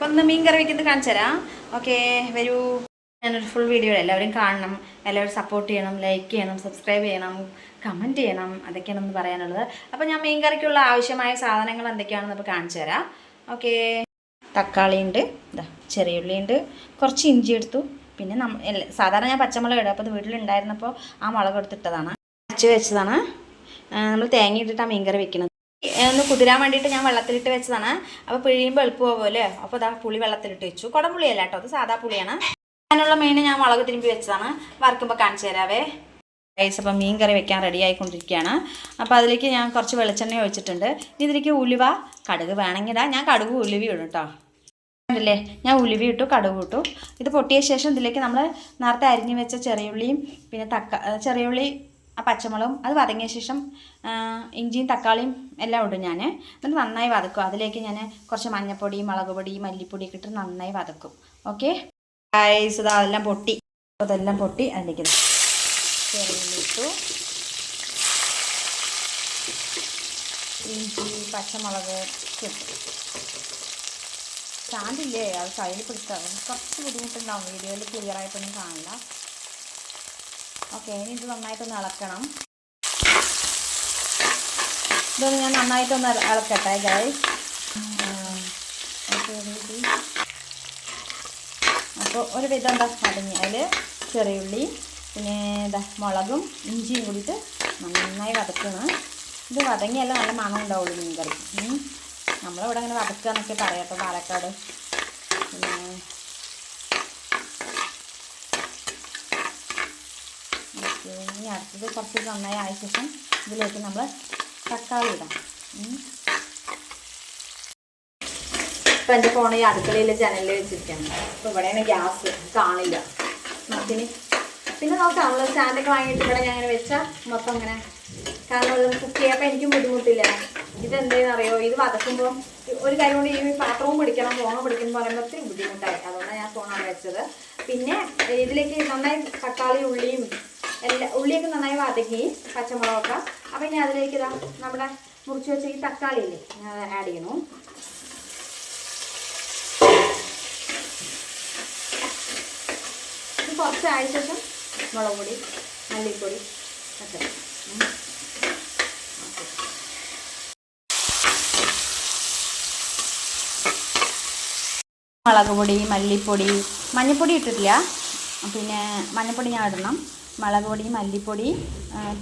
അപ്പം ഒന്ന് മീൻ കറി വെക്കുന്നത് കാണിച്ചു തരാം. ഓക്കെ വരൂ. ഞാനൊരു ഫുൾ വീഡിയോ എല്ലാവരും കാണണം. എല്ലാവരും സപ്പോർട്ട് ചെയ്യണം ലൈക്ക് ചെയ്യണം സബ്സ്ക്രൈബ് ചെയ്യണം കമന്റ് ചെയ്യണം അതൊക്കെയാണ് ഒന്ന് പറയാനുള്ളത്. അപ്പോൾ ഞാൻ മീൻ കറിക്കുള്ള ആവശ്യമായ സാധനങ്ങൾ എന്തൊക്കെയാണെന്ന് ഇപ്പോൾ കാണിച്ചു തരാം. ഓക്കെ. തക്കാളി ഉണ്ട് ഇതാ ചെറിയ ഉള്ളി ഉണ്ട് കുറച്ച് ഇഞ്ചി എടുത്തു. പിന്നെ നമ്മ സാധാരണ ഞാൻ പച്ചമുളക് ഇടും. അപ്പോൾ വീട്ടിൽ വീട്ടിലുണ്ടായിരുന്നപ്പോൾ ആ മുളക് എടുത്തിട്ടതാണ്. അരച്ച് വെച്ചതാണ്. നമ്മൾ തേങ്ങ ഇട്ടിട്ടാണ് മീൻ കറി വെക്കുന്നത് ഒന്ന് കുതിരാൻ വേണ്ടിയിട്ട് ഞാൻ വെള്ളത്തിലിട്ട് വെച്ചതാണ്. അപ്പോൾ പിഴിയുമ്പോൾ എളുപ്പമാവുമല്ലേ അപ്പോൾ അതാ പുളി വെള്ളത്തിലിട്ട് വെച്ചു. കുടംപുളിയല്ല കേട്ടോ അത് സാധാ പുളിയാണ്. അതിനുള്ള മീൻ ഞാൻ മുളക് തിരുമ്പി വെച്ചതാണ്. വറുക്കുമ്പോൾ കാണിച്ചു തരാവേ. ഗൈസ് അപ്പം മീൻ കറി വെക്കാൻ റെഡി ആയിക്കൊണ്ടിരിക്കുകയാണ്. അപ്പോൾ അതിലേക്ക് ഞാൻ കുറച്ച് വെളിച്ചെണ്ണ ഒഴിച്ചിട്ടുണ്ട്. ഇതിലേക്ക് ഉലുവ കടുക് വേണമെങ്കിൽ ഞാൻ കടുക് ഉലുവി ഇടും കേട്ടോ. കണ്ടില്ലേ? ഞാൻ ഉലുവി ഇട്ടു കടുക് ഇട്ടു. ഇത് പൊട്ടിയ ശേഷം ഇതിലേക്ക് നമ്മൾ നേരത്തെ അരിഞ്ഞു വെച്ച ചെറിയുള്ളിയും പിന്നെ തക്ക ചെറിയുള്ളി ആ പച്ചമുളകും അത് വതങ്ങിയ ശേഷം ഇഞ്ചിയും തക്കാളിയും എല്ലാം ഇടും ഞാൻ എന്നിട്ട് നന്നായി വതക്കും. അതിലേക്ക് ഞാൻ കുറച്ച് മഞ്ഞൾപ്പൊടി മുളക് പൊടി മല്ലിപ്പൊടി ഒക്കെ ഇട്ട് നന്നായി വതക്കും. ഓക്കെ? ഇതാ അതെല്ലാം പൊട്ടി. അതെല്ലാം പൊട്ടി അതിലേക്ക് ചെറിയിട്ടു ഇഞ്ചി പച്ചമുളക് ചാണ്ടില്ലേ അത് കയ്യിൽ പിടിച്ചാൽ കുറച്ച് ബുദ്ധിമുട്ടുണ്ടാവും. വീഡിയോയിൽ ക്ലിയർ ആയിട്ടൊന്നും കാണില്ല. ഓക്കെ ഇനി ഇത് നന്നായിട്ടൊന്ന് ഇളക്കണം ഇതൊന്ന് ഞാൻ നന്നായിട്ടൊന്ന് ഇള- ഇളക്കട്ടെ ഗൈസ് അപ്പോൾ ഒരു വിധം എന്താ അടങ്ങി അതിൽ ചെറിയുള്ളി പിന്നെ എന്താ മുളകും ഇഞ്ചിയും കൂടിയിട്ട് നന്നായി വതക്കണം. ഇത് വതങ്ങിയല്ല നല്ല മണം ഉണ്ടാവുള്ളൂ മീൻ കറി. നമ്മളിവിടെ അങ്ങനെ വതക്കുക എന്നൊക്കെ പറയാം കേട്ടോ പാലക്കാട്. പിന്നെ ഇനി അടുത്തത് കുറച്ച് നന്നായി ആയ ശേഷം ഇതിലേക്ക് നമ്മൾ തക്കാളി ഇടാം. ഇപ്പം എന്റെ ഫോൺ ഈ അടുക്കളയിൽ ജനലിൽ വെച്ചിരിക്കുകയാണ് അപ്പോൾ ഇവിടെയാണ് ഗ്യാസ് കാണില്ല. നമുക്കിനി പിന്നെ നോക്കാം. നമ്മൾ സ്റ്റാൻഡൊക്കെ വാങ്ങിയിട്ട് ഇവിടെ ഞാൻ അങ്ങനെ വെച്ചാൽ മൊത്തം അങ്ങനെ കാരണം കുക്ക് ചെയ്യാൻ എനിക്കും ബുദ്ധിമുട്ടില്ല. ഇതെന്തെന്ന് അറിയോ? ഇത് വതക്കുമ്പോൾ ഒരു കാര്യം കൊണ്ട് ഈ പാത്രവും പിടിക്കണം ഫോണും പിടിക്കണം പറയുമ്പോൾ ഒത്തിരി ബുദ്ധിമുട്ടായി. അതുകൊണ്ടാണ് ഞാൻ ഫോണാണ് വെച്ചത്. പിന്നെ ഇതിലേക്ക് നന്നായി തക്കാളി ഉള്ളിയും എല്ലാ ഉള്ളിയൊക്കെ നന്നായി വതക്കി പച്ചമുളകൊക്കെ. അപ്പം ഇനി അതിലേക്ക് ഇതാ നമ്മുടെ മുറിച്ച് വെച്ച ഈ തക്കാളി ഇല്ലേ ഞാൻ ആഡ് ചെയ്യണു കുറച്ചായ ശേഷം മുളക് പൊടി മല്ലിപ്പൊടി ഒക്കെ. മുളക് പൊടി മല്ലിപ്പൊടി മഞ്ഞൾപ്പൊടി ഇട്ടിട്ടില്ല. പിന്നെ മഞ്ഞൾപ്പൊടി ഞാൻ ഇടണം. മുളക് പൊടി മല്ലിപ്പൊടി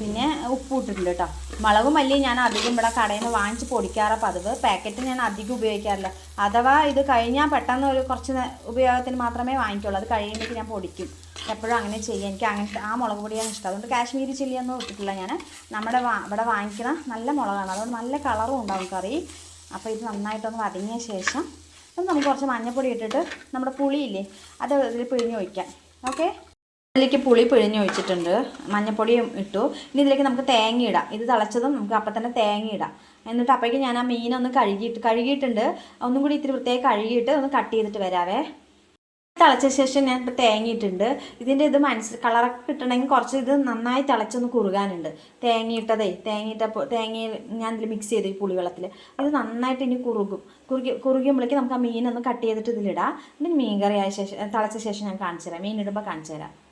പിന്നെ ഉപ്പ് ഇട്ടിട്ടുണ്ട് കേട്ടോ മുളകും മല്ലിയും ഞാൻ അധികം ഇവിടെ കടയിൽ നിന്ന് വാങ്ങിച്ച് പൊടിക്കാറ പതിവ്. പാക്കറ്റ് ഞാൻ അധികം ഉപയോഗിക്കാറില്ല. അഥവാ ഇത് കഴിഞ്ഞാൽ പെട്ടെന്ന് ഒരു കുറച്ച് ഉപയോഗത്തിന് മാത്രമേ വാങ്ങിക്കുള്ളൂ. അത് കഴിയുമ്പോഴേക്ക് ഞാൻ പൊടിക്കും. എപ്പോഴും അങ്ങനെ ചെയ്യാം. എനിക്ക് അങ്ങനത്തെ ആ മുളക് പൊടിയാണ് ഇഷ്ടം. അതുകൊണ്ട് കാശ്മീരി ചില്ലിയൊന്നും ഇട്ടിട്ടില്ല ഞാൻ നമ്മുടെ ഇവിടെ വാങ്ങിക്കുന്ന നല്ല മുളകാണ്. അതുകൊണ്ട് നല്ല കളറും ഉണ്ടാവും കറി. അപ്പോൾ ഇത് നന്നായിട്ടൊന്ന് വതങ്ങിയ ശേഷം നമുക്ക് കുറച്ച് മഞ്ഞൾപ്പൊടി ഇട്ടിട്ട് നമ്മുടെ പുളിയില്ലേ അത് ഇതിൽ പിഴിഞ്ഞ് ഒഴിക്കാം. ഓക്കെ? ഇതിലേക്ക് പുളി പിഴിഞ്ഞ് ഒഴിച്ചിട്ടുണ്ട്. മഞ്ഞൾപ്പൊടിയും ഇട്ടു. ഇനി ഇതിലേക്ക് നമുക്ക് തേങ്ങ ഇടാം. ഇത് തിളച്ചതും നമുക്ക് അപ്പം തന്നെ തേങ്ങ ഇടാം. എന്നിട്ട് അപ്പോഴേക്കും ഞാൻ ആ മീനൊന്ന് കഴുകിയിട്ട് കഴുകിയിട്ടുണ്ട്. ഒന്നും കൂടി ഇത്തിരി പ്രത്യേകം കഴുകിയിട്ട് ഒന്ന് കട്ട് ചെയ്തിട്ട് വരാവേ. തിളച്ച ശേഷം ഞാൻ ഇപ്പോൾ തേങ്ങയിട്ടുണ്ട് ഇതിന്റെ ഇത് മനസ്സ് കളറൊക്കെ കിട്ടണമെങ്കിൽ കുറച്ച് ഇത് നന്നായി തിളച്ചൊന്ന് കുറുകാനുണ്ട്. തേങ്ങയിട്ടതേ തേങ്ങയിട്ടപ്പോൾ തേങ്ങയിൽ ഞാൻ ഇതിൽ മിക്സ് ചെയ്തു ഈ പുളിവെള്ളത്തിൽ. അത് നന്നായിട്ട് ഇനി കുറുകും. കുറുകി കുറുകുമ്പോഴേക്ക് നമുക്ക് ആ മീനൊന്ന് കട്ട് ചെയ്തിട്ട് ഇതിലിടാം. പിന്നെ മീൻ കറി ആയ ശേഷം തിളച്ച ശേഷം ഞാൻ കാണിച്ചു തരാം. മീൻ ഇടുമ്പോൾ കാണിച്ചു തരാം.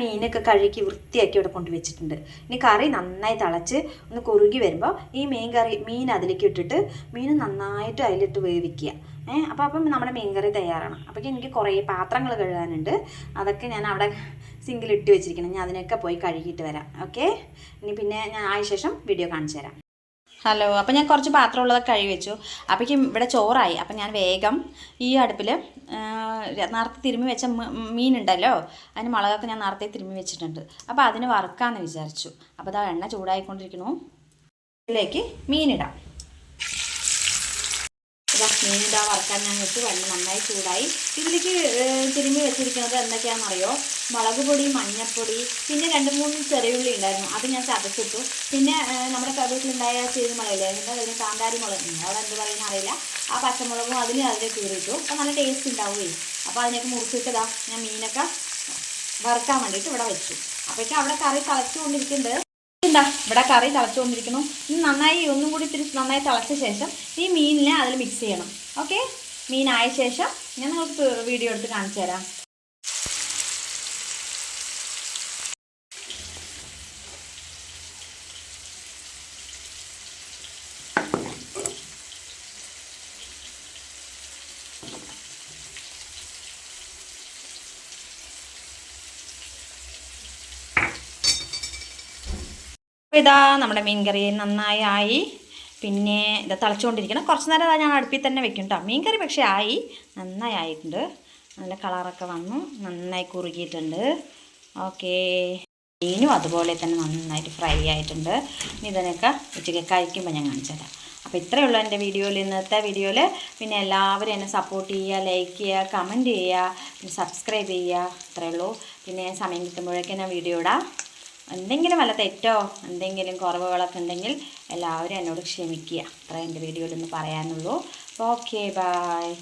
മീനൊക്കെ കഴുകി വൃത്തിയാക്കി ഇവിടെ കൊണ്ട് വെച്ചിട്ടുണ്ട്. ഇനി കറി നന്നായി തിളച്ച് ഒന്ന് കുറുകി വരുമ്പോൾ ഈ മീൻ കറി മീൻ അതിലേക്ക് ഇട്ടിട്ട് മീൻ നന്നായിട്ട് അതിലിട്ട് വേവിക്കുക. ഏഹ് അപ്പോൾ അപ്പം നമ്മുടെ മീൻ കറി തയ്യാറാണ്. അപ്പോൾ എനിക്ക് കുറേ പാത്രങ്ങൾ കഴുകാനുണ്ട്. അതൊക്കെ ഞാൻ അവിടെ സിങ്കിലിട്ട് വെച്ചിരിക്കണം. ഞാൻ അതിനൊക്കെ പോയി കഴുകിയിട്ട് വരാം. ഓക്കെ? ഇനി പിന്നെ ഞാൻ ആയ ശേഷം വീഡിയോ കാണിച്ചു തരാം. ഹലോ അപ്പോൾ ഞാൻ കുറച്ച് പാത്രം ഉള്ളതൊക്കെ കഴുകി വെച്ചു. അപ്പോഴേക്കും ഇവിടെ ചോറായി. അപ്പം ഞാൻ വേഗം ഈ അടുപ്പിൽ നേരത്തെ തിരുമ്മി വെച്ച മീൻ ഉണ്ടല്ലോ അതിന് മുളകൊക്കെ ഞാൻ നേരത്തെ തിരുമ്മി വെച്ചിട്ടുണ്ട്. അപ്പോൾ അതിന് വറുക്കാമെന്ന് വിചാരിച്ചു. അപ്പോൾ അതാ എണ്ണ ചൂടായിക്കൊണ്ടിരിക്കണു ഇതിലേക്ക് മീനിടാം. ഇതാ മീനിടാ വറുക്കാൻ ഞാൻ വെച്ച് വെള്ളം നന്നായി ചൂടായി. ഇതിലേക്ക് തിരുമ്പി വെച്ചിരിക്കുന്നത് എന്തൊക്കെയാണെന്നറിയോ? മുളക് പൊടി മഞ്ഞൾപ്പൊടി പിന്നെ രണ്ട് മൂന്ന് ചെറിയുള്ളി ഉണ്ടായിരുന്നു. അത് ഞാൻ ചതച്ചിട്ടു. പിന്നെ നമ്മുടെ കറിവേപ്പിലുണ്ടായ ചെയ്തുമുളകില്ലേ എന്താ അതിന് കാന്താരി മുളക്. അവിടെ എന്ത് പറയുന്ന അറിയില്ല. ആ പച്ചമുളകും അതിന് അതിൽ കീറിയിട്ടു. അപ്പോൾ നല്ല ടേസ്റ്റ് ഉണ്ടാവുകയും അപ്പോൾ അതിനൊക്കെ മുറിച്ചിട്ടതാ ഞാൻ മീനൊക്കെ വറുക്കാൻ വേണ്ടിയിട്ട് ഇവിടെ വെച്ചു. അപ്പോഴേക്കും അവിടെ കറി തിളച്ചുകൊണ്ടിരിക്കുന്നുണ്ട്. എന്താ ഇവിടെ കറി തിളച്ചുകൊണ്ടിരിക്കുന്നു ഇനി നന്നായി ഒന്നും കൂടി ഇത്തിരി നന്നായി തിളച്ച ശേഷം ഈ മീനിനെ അതിൽ മിക്സ് ചെയ്യണം. ഓക്കെ മീനായ ശേഷം ഞാൻ നിങ്ങൾക്ക് വീഡിയോ എടുത്ത് കാണിച്ചു തരാം. ഇതാ നമ്മുടെ മീൻ കറി നന്നായി ആയി. പിന്നെ ഇത് തിളച്ചുകൊണ്ടിരിക്കണം. കുറച്ച് നേരം ഞാൻ അടുപ്പിൽ തന്നെ വെക്കും കേട്ടോ മീൻ കറി പക്ഷേ ആയി. നന്നായി ആയിട്ടുണ്ട്. നല്ല കളറൊക്കെ വന്നു. നന്നായി കുറുകിയിട്ടുണ്ട്. ഓക്കേ. മീനും അതുപോലെ തന്നെ നന്നായിട്ട് ഫ്രൈ ആയിട്ടുണ്ട്. ഇനി ഇതിനൊക്കെ ഉച്ചയ്ക്ക് കഴിക്കുമ്പോൾ ഞാൻ കാണിച്ചു തരാം. അപ്പോൾ ഇത്രയേ ഉള്ളൂ എന്റെ വീഡിയോയിൽ ഇന്നത്തെ വീഡിയോയിൽ പിന്നെ എല്ലാവരും എന്നെ സപ്പോർട്ട് ചെയ്യുക ലൈക്ക് ചെയ്യുക കമന്റ് ചെയ്യുക പിന്നെ സബ്സ്ക്രൈബ് ചെയ്യുക. ഇത്രയേ ഉള്ളൂ. പിന്നെ സമയം കിട്ടുമ്പോഴേക്കും ഞാൻ വീഡിയോ ഇടാം. എന്തെങ്കിലും വല്ല തെറ്റോ എന്തെങ്കിലും കുറവുകളൊക്കെ ഉണ്ടെങ്കിൽ എല്ലാവരും എന്നോട് ക്ഷമിക്കുക. അത്ര എന്റെ വീഡിയോയിൽ ഒന്ന് പറയാനുള്ളൂ. Okay bye